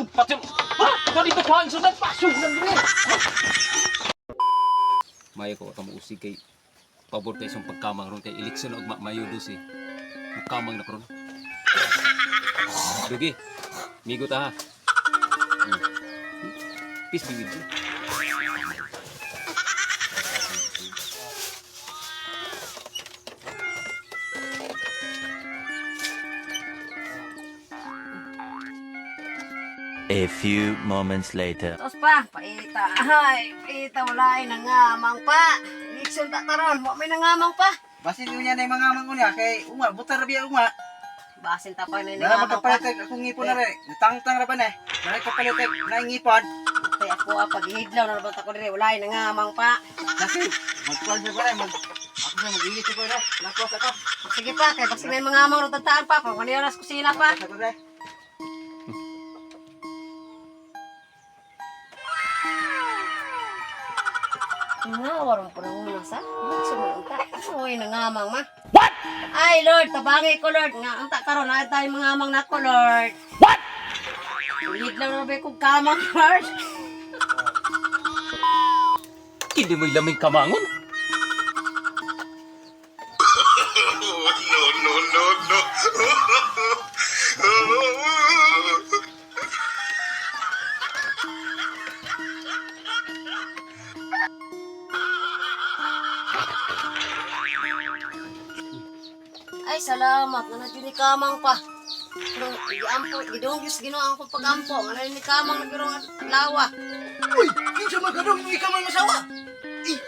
ron! Pati, ha? Ikaw dito kuhaan sundan pa! Sundan din eh! Maya ko ka mausig kay pabor tayo isang pagkamang ron kay eleksyon og ma- mayo dos eh. Magkamang na karon. Dugi. Migo ta ha. Hmm. Peace be with you. A few moments later. Tapos pa, paita. Ay, paita wala ay nangamang pa. Eleksyon ta taron, wa may nangamang pa. Basin niya na yung mga amang unya kay uma, buta ra biya uma. Basin ta pa na Nara nangamang pa. magkapalitek akong ngipon na rin. Natangtang ra ba na? Nara kapalitek na yung ngipon. Kay ako ah, paghidlaw na naman ako dire, wala ay nangamang pa. Kasi magkuhan siya ba na? Mag, ako siya mag-ilit ko na. Nakos ako. Sige pa, kay basta may mangamang ro tataan pa, pag kanina nas kusina pa. Ako rin. Nga, warong pa nang una sa. Eleksyon mo lang ta. Uy, nangamang ma. What? Ay, Lord, tabangi ko, Lord. Nga, ang takaroon, na tayo mangamang na ko, Lord. What? Hidlaw na ba kong kamang, Lord? Hindi mo ilaming kamangon. Ay, salamat. Nga na ni kamang pa. Nung iampo, gidong Diyos ginoon ko pagampo. Na ni kamang nagirong lawa. Uy! Kinsa magkadong yung ikaw mga masawa? Eh!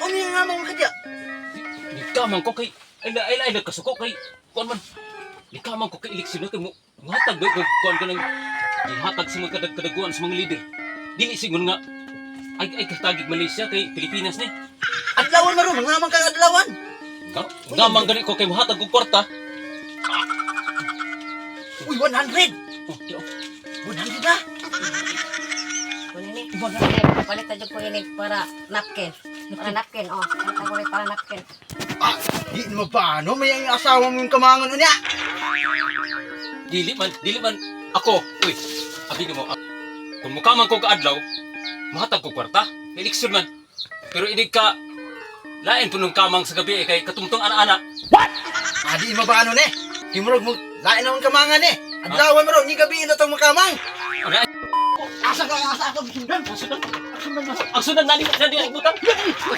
Ano yung amang kadya? Di kamang ko kay ay ay ay nagkasuko kay kuan man. Di kamang ko kay eleksyon na kay mo. Muhatag ba ko kuan ka nang gihatag sa mga kadag kadaguan sa mga leader. Dili sigon nga ay ay katagig Malaysia kay Pilipinas ni. Adlawan maro, mga amang kang adlawan. Nga, gamang gani ko kay muhatag og kwarta. Uy, 100! Oh, di, oh. 100 na! Kunini. Palit na dyan ko inig para napkin. Para napkin, oh. Palit na ko para napkin. Ah, di naman paano? May ang asawa mo yung kamangan niya. Dili man, dili man ako. Uy, abi mo. ah, Kung mukamang ko kaadlaw, muhatag ko kwarta. Eleksyon man. Pero inig ka lain punong kamang sa gabi eh, kay katungtong ana-ana. Ah, di mo ba ano ne? Himurog mo, lain naman kamangan eh. Adlawan mo ro, ni gabi na itong makamang. Ano? Asa ka, asa ako, bisundan. Ang sudan. Ang sudan nani mo nani ang butang.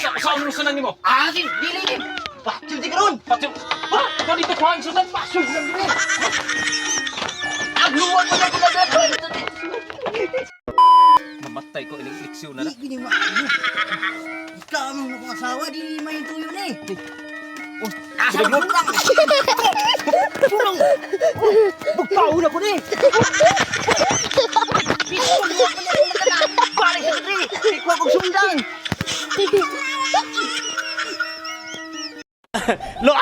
Sa sa ang sudan nimo. Ah, di, dili, di. Batil di karon. Pati ha? Ikaw dito kuha ang sudan pa. Sudan din eh. Agluwan mo na ko na dito. Ko eleksyon na. Di, gini mo, ano? Ikaw na kong asawa, di may tuyo na eh. Oh, asa Sudan mo? mo? Tulong! Bugtao na ko na eh. Balik sa kadri! Ikaw kong sundan! Lo